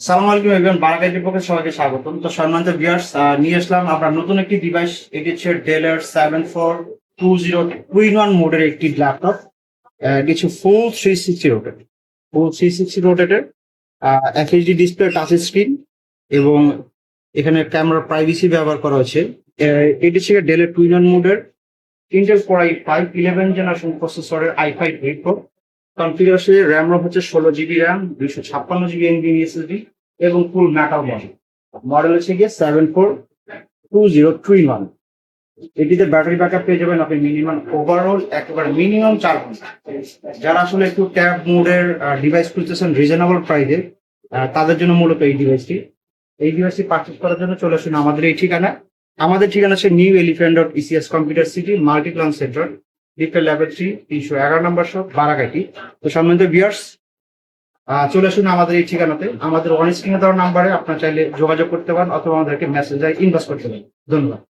সালাম আলাইকুম এভরিওয়ান বারাকাইটির পক্ষে সবাইকে স্বাগতম। তো সম্মানিত ভিউয়ার্স নিয়ে আসলাম আমরা নতুন একটি ডিভাইস এটি হচ্ছে ডেলের seven four two zero two in one মোডের একটি ল্যাপটপ কিছু full three sixty rotate full three sixty রোটেটের FHD display touch screen এবং এখানে ক্যামেরা প্রাইভেসি ব্যবহার করা হয়েছে। এটি ছিল ডেলের টু ইন ওয়ান মোডের Intel core i five eleven generation প্রসেসরের i five eight configuration RAM ROM হচ্ছে ষোলো জিবি র্যাম দুইশো ছাপ্পান্ন জিবি এনবি এসএসডি এবং ফুল মেটাল মডেল মডেল হচ্ছে গিয়ে seven four two zero three one এটিতে ব্যাটারি ব্যাকআপ পেয়ে যাবেন আপনি মিনিমাম ওভারঅল একেবারে মিনিমাম চার ঘণ্টা। যারা আসলে একটু ট্যাব মোডের ডিভাইস খুঁজতেছেন রিজনেবল প্রাইসে তাদের জন্য মূলত এই ডিভাইসটি এই ডিভাইসটি পারচেস করার জন্য চলে আসুন আমাদের এই ঠিকানা আমাদের ঠিকানা হচ্ছে new elephant dot ECS computer city multi class centre level three তিনশো এগারো নম্বর সব বারাঘাটি তো সম্বন্ধে ভিউয়ার্স চলে আসুন আমাদের এই ঠিকানাতে। আমাদের অন স্ক্রিনে দেওয়ার নাম্বারে আপনার চাইলে যোগাযোগ করতে পারেন অথবা আমাদেরকে মেসেজ ইনভেস্ট করতে পারেন। ধন্যবাদ।